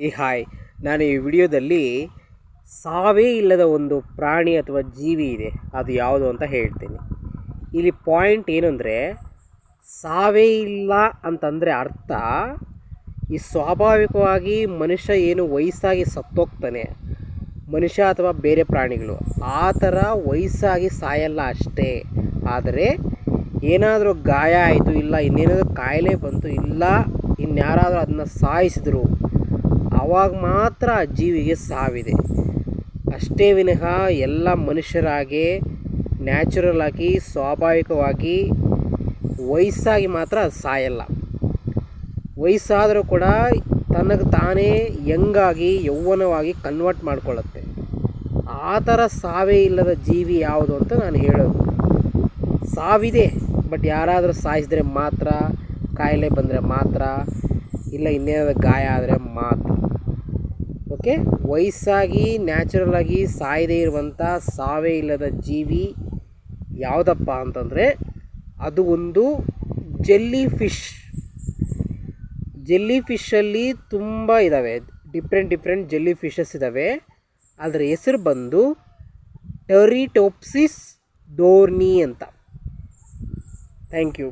ಈ ಹಾಯ್. ನಾನು ಈ ವಿಡಿಯೋದಲ್ಲಿ ಸಾವೇ ಇಲ್ಲದ ಒಂದು ಪ್ರಾಣಿ ಅಥವಾ ಜೀವಿ ಇದೆ. ಅದು ಯಾವುದು ಅಂತ ಹೇಳ್ತೀನಿ. ಇಲ್ಲಿ ಪಾಯಿಂಟ್ ಏನಂದರೆ ಸಾವೇ ಇಲ್ಲ ಅಂತಂದರೆ ಅರ್ಥ, ಈ ಸ್ವಾಭಾವಿಕವಾಗಿ ಮನುಷ್ಯ ಏನು ವಯಸ್ಸಾಗಿ ಸತ್ತೋಗ್ತಾನೆ, ಮನುಷ್ಯ ಅಥವಾ ಬೇರೆ ಪ್ರಾಣಿಗಳು, ಆ ಥರ ವಯಸ್ಸಾಗಿ ಸಾಯಲ್ಲ ಅಷ್ಟೇ. ಆದರೆ, ಏನಾದರೂ ಗಾಯ ಆಯಿತು, ಇಲ್ಲ ಇನ್ನೇನಾದರೂ ಕಾಯಿಲೆ ಬಂತು, ಇಲ್ಲ ಇನ್ಯಾರಾದರೂ ಅದನ್ನ ಸಾಯಿಸಿದ್ರು ಆವಾಗ ಮಾತ್ರ ಆ ಜೀವಿಗೆ ಸಾವಿದೆ. ಅಷ್ಟೇ ವಿನಃ ಎಲ್ಲ ಮನುಷ್ಯರಾಗೆ ನ್ಯಾಚುರಲ್ ಆಗಿ, ಸ್ವಾಭಾವಿಕವಾಗಿ ವಯಸ್ಸಾಗಿ ಮಾತ್ರ ಅದು ಸಾಯಲ್ಲ. ವಯಸ್ಸಾದರೂ ಕೂಡ ತನಗೆ ತಾನೇ ಯಂಗಾಗಿ ಯೌವನವಾಗಿ ಕನ್ವರ್ಟ್ ಮಾಡ್ಕೊಳ್ಳುತ್ತೆ. ಆ ಥರ ಸಾವೇ ಇಲ್ಲದ ಜೀವಿ ಯಾವುದು ಅಂತ ನಾನು ಹೇಳೋದು. ಸಾವಿದೆ ಬಟ್ ಯಾರಾದರೂ ಸಾಯಿಸಿದ್ರೆ ಮಾತ್ರ, ಕಾಯಿಲೆ ಬಂದರೆ ಮಾತ್ರ, ಇಲ್ಲ ಇನ್ನೇನಾದ್ರು ಗಾಯ ಆದರೆ ಮಾತ್ರ. ಓಕೆ ವಯಸ್ಸಾಗಿ ನ್ಯಾಚುರಲ್ ಆಗಿ ಸಾಯದೇ ಇರುವಂಥ ಸಾವೇ ಇಲ್ಲದ ಜೀವಿ ಯಾವುದಪ್ಪ ಅಂತಂದರೆ ಅದು ಒಂದು ಜೆಲ್ಲಿ ಫಿಶ್. ಜೆಲ್ಲಿ ಫಿಶಲ್ಲಿ ತುಂಬ ಇದ್ದಾವೆ ಡಿಫ್ರೆಂಟ್ ಡಿಫ್ರೆಂಟ್ ಜೆಲ್ಲಿ ಫಿಶಸ್ ಇದ್ದಾವೆ ಅದರ ಹೆಸರು ಬಂದು ಟರಿಟೋಪ್ಸಿಸ್ ಡೋರ್ನಿ ಅಂತ. Thank you.